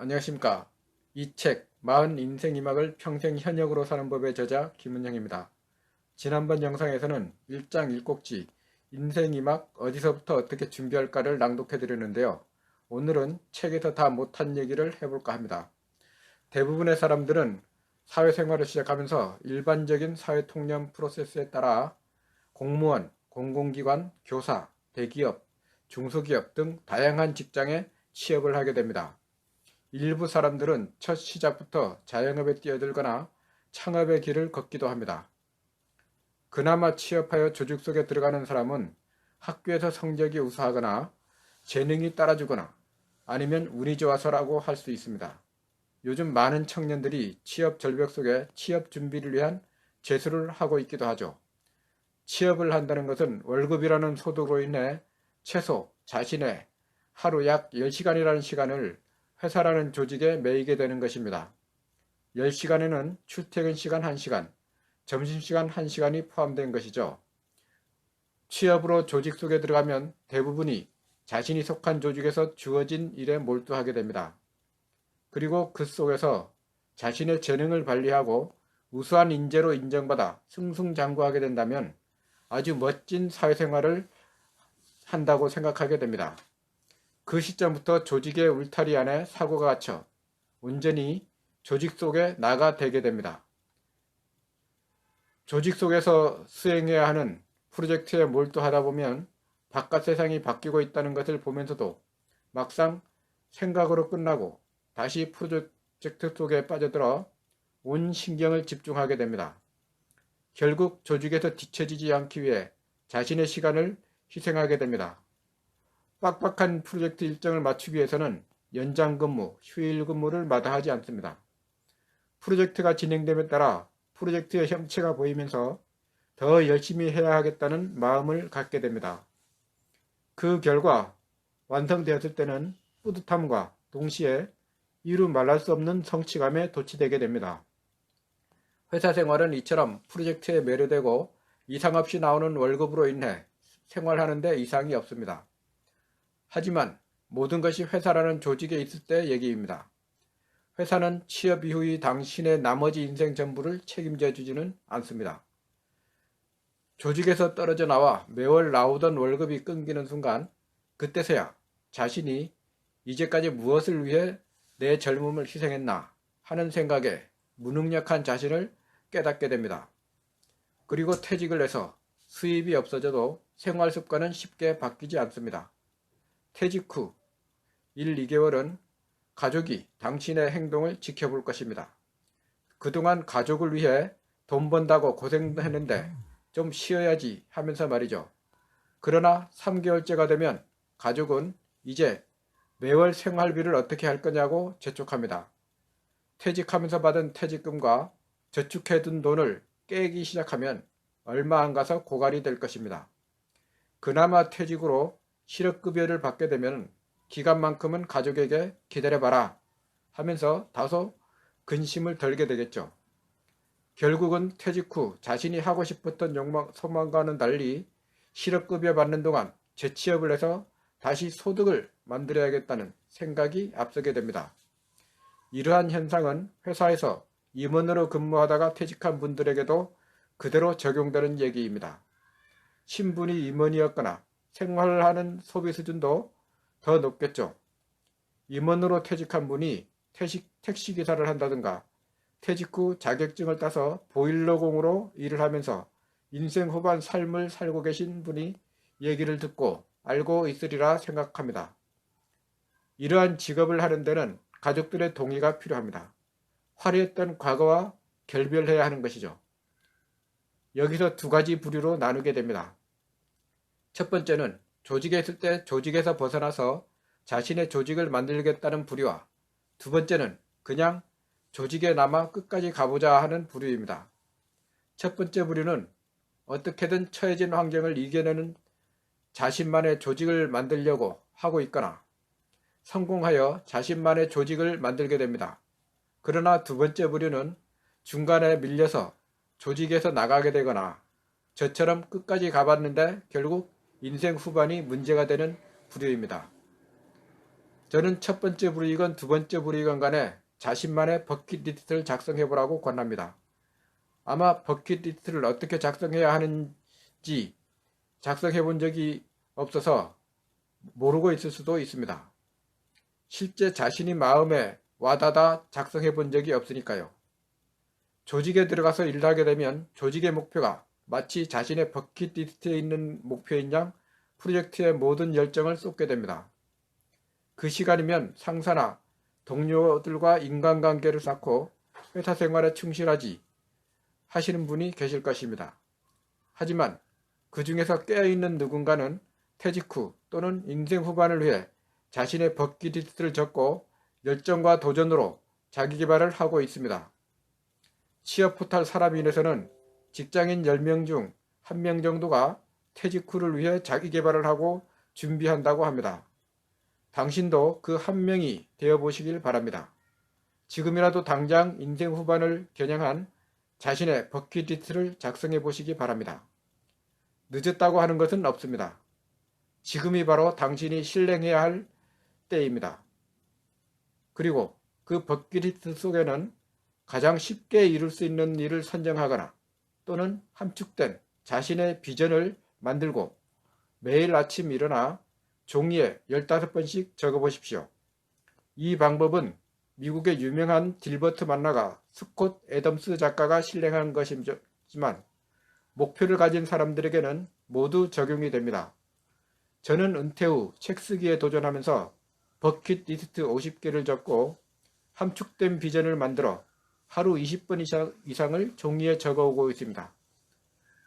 안녕하십니까. 이 책, 마흔 인생 이막을 평생 현역으로 사는 법의 저자 김은영입니다. 지난번 영상에서는 1장 1꼭지 인생 이막 어디서부터 어떻게 준비할까를 낭독해 드렸는데요. 오늘은 책에서 다 못한 얘기를 해볼까 합니다. 대부분의 사람들은 사회생활을 시작하면서 일반적인 사회통념 프로세스에 따라 공무원, 공공기관, 교사, 대기업, 중소기업 등 다양한 직장에 취업을 하게 됩니다. 일부 사람들은 첫 시작부터 자영업에 뛰어들거나 창업의 길을 걷기도 합니다. 그나마 취업하여 조직 속에 들어가는 사람은 학교에서 성적이 우수하거나 재능이 따라주거나 아니면 운이 좋아서라고 할 수 있습니다. 요즘 많은 청년들이 취업 절벽 속에 취업 준비를 위한 재수를 하고 있기도 하죠. 취업을 한다는 것은 월급이라는 소득으로 인해 최소 자신의 하루 약 10시간이라는 시간을 회사라는 조직에 매이게 되는 것입니다. 10시간에는 출퇴근 시간 1시간, 점심시간 1시간이 포함된 것이죠. 취업으로 조직 속에 들어가면 대부분이 자신이 속한 조직에서 주어진 일에 몰두하게 됩니다. 그리고 그 속에서 자신의 재능을 발휘하고 우수한 인재로 인정받아 승승장구하게 된다면 아주 멋진 사회생활을 한다고 생각하게 됩니다. 그 시점부터 조직의 울타리 안에 사고가 갇혀 온전히 조직 속에 나가 되게 됩니다. 조직 속에서 수행해야 하는 프로젝트에 몰두하다 보면 바깥 세상이 바뀌고 있다는 것을 보면서도 막상 생각으로 끝나고 다시 프로젝트 속에 빠져들어 온 신경을 집중하게 됩니다. 결국 조직에서 뒤처지지 않기 위해 자신의 시간을 희생하게 됩니다. 빡빡한 프로젝트 일정을 맞추기 위해서는 연장 근무, 휴일 근무를 마다하지 않습니다. 프로젝트가 진행됨에 따라 프로젝트의 형체가 보이면서 더 열심히 해야 하겠다는 마음을 갖게 됩니다. 그 결과 완성되었을 때는 뿌듯함과 동시에 이루 말할 수 없는 성취감에 도취되게 됩니다. 회사 생활은 이처럼 프로젝트에 매료되고 이상 없이 나오는 월급으로 인해 생활하는 데 이상이 없습니다. 하지만 모든 것이 회사라는 조직에 있을 때 얘기입니다. 회사는 취업 이후의 당신의 나머지 인생 전부를 책임져 주지는 않습니다. 조직에서 떨어져 나와 매월 나오던 월급이 끊기는 순간 그때서야 자신이 이제까지 무엇을 위해 내 젊음을 희생했나 하는 생각에 무능력한 자신을 깨닫게 됩니다. 그리고 퇴직을 해서 수입이 없어져도 생활 습관은 쉽게 바뀌지 않습니다. 퇴직 후 1, 2개월은 가족이 당신의 행동을 지켜볼 것입니다. 그동안 가족을 위해 돈 번다고 고생했는데 좀 쉬어야지 하면서 말이죠. 그러나 3개월째가 되면 가족은 이제 매월 생활비를 어떻게 할 거냐고 재촉합니다. 퇴직하면서 받은 퇴직금과 저축해둔 돈을 깨기 시작하면 얼마 안 가서 고갈이 될 것입니다. 그나마 퇴직으로 실업급여를 받게 되면 기간만큼은 가족에게 기다려봐라 하면서 다소 근심을 덜게 되겠죠. 결국은 퇴직 후 자신이 하고 싶었던 욕망, 소망과는 달리 실업급여 받는 동안 재취업을 해서 다시 소득을 만들어야겠다는 생각이 앞서게 됩니다. 이러한 현상은 회사에서 임원으로 근무하다가 퇴직한 분들에게도 그대로 적용되는 얘기입니다. 신분이 임원이었거나 생활을 하는 소비 수준도 더 높겠죠. 임원으로 퇴직한 분이 퇴직, 택시기사를 한다든가 퇴직 후 자격증을 따서 보일러공으로 일을 하면서 인생 후반 삶을 살고 계신 분이 얘기를 듣고 알고 있으리라 생각합니다. 이러한 직업을 하는 데는 가족들의 동의가 필요합니다. 화려했던 과거와 결별해야 하는 것이죠. 여기서 두 가지 부류로 나누게 됩니다. 첫 번째는 조직에 있을 때 조직에서 벗어나서 자신의 조직을 만들겠다는 부류와 두 번째는 그냥 조직에 남아 끝까지 가보자 하는 부류입니다. 첫 번째 부류는 어떻게든 처해진 환경을 이겨내는 자신만의 조직을 만들려고 하고 있거나 성공하여 자신만의 조직을 만들게 됩니다. 그러나 두 번째 부류는 중간에 밀려서 조직에서 나가게 되거나 저처럼 끝까지 가봤는데 결국 인생 후반이 문제가 되는 부류입니다. 저는 첫 번째 불이건 두 번째 불이건 간에 자신만의 버킷리스트를 작성해보라고 권합니다. 아마 버킷리스트를 어떻게 작성해야 하는지 작성해본 적이 없어서 모르고 있을 수도 있습니다. 실제 자신이 마음에 와닿아 작성해본 적이 없으니까요. 조직에 들어가서 일하게 되면 조직의 목표가 마치 자신의 버킷리스트에 있는 목표인 양 프로젝트의 모든 열정을 쏟게 됩니다. 그 시간이면 상사나 동료들과 인간관계를 쌓고 회사 생활에 충실하지 하시는 분이 계실 것입니다. 하지만 그 중에서 깨어있는 누군가는 퇴직 후 또는 인생 후반을 위해 자신의 버킷리스트를 적고 열정과 도전으로 자기 개발을 하고 있습니다. 취업 포탈 사람인에서는 직장인 10명 중 1명 정도가 퇴직 후를 위해 자기 개발을 하고 준비한다고 합니다. 당신도 그 한 명이 되어 보시길 바랍니다. 지금이라도 당장 인생 후반을 겨냥한 자신의 버킷리스트를 작성해 보시기 바랍니다. 늦었다고 하는 것은 없습니다. 지금이 바로 당신이 실행해야 할 때입니다. 그리고 그 버킷리스트 속에는 가장 쉽게 이룰 수 있는 일을 선정하거나 또는 함축된 자신의 비전을 만들고 매일 아침 일어나 종이에 15번씩 적어보십시오. 이 방법은 미국의 유명한 딜버트 만나가 스콧 애덤스 작가가 실행한 것이지만 목표를 가진 사람들에게는 모두 적용이 됩니다. 저는 은퇴 후 책 쓰기에 도전하면서 버킷 리스트 50개를 적고 함축된 비전을 만들어 하루 20분 이상을 종이에 적어오고 있습니다.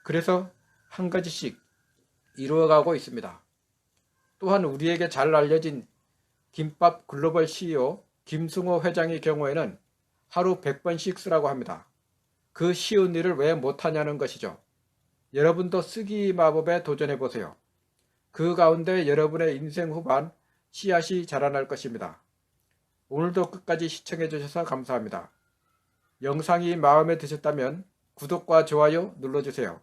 그래서 한 가지씩 이루어가고 있습니다. 또한 우리에게 잘 알려진 김밥 글로벌 CEO 김승호 회장의 경우에는 하루 100번씩 쓰라고 합니다. 그 쉬운 일을 왜 못하냐는 것이죠. 여러분도 쓰기 마법에 도전해 보세요. 그 가운데 여러분의 인생 후반 씨앗이 자라날 것입니다. 오늘도 끝까지 시청해 주셔서 감사합니다. 영상이 마음에 드셨다면 구독과 좋아요 눌러주세요.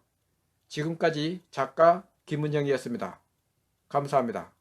지금까지 작가 김은영이었습니다. 감사합니다.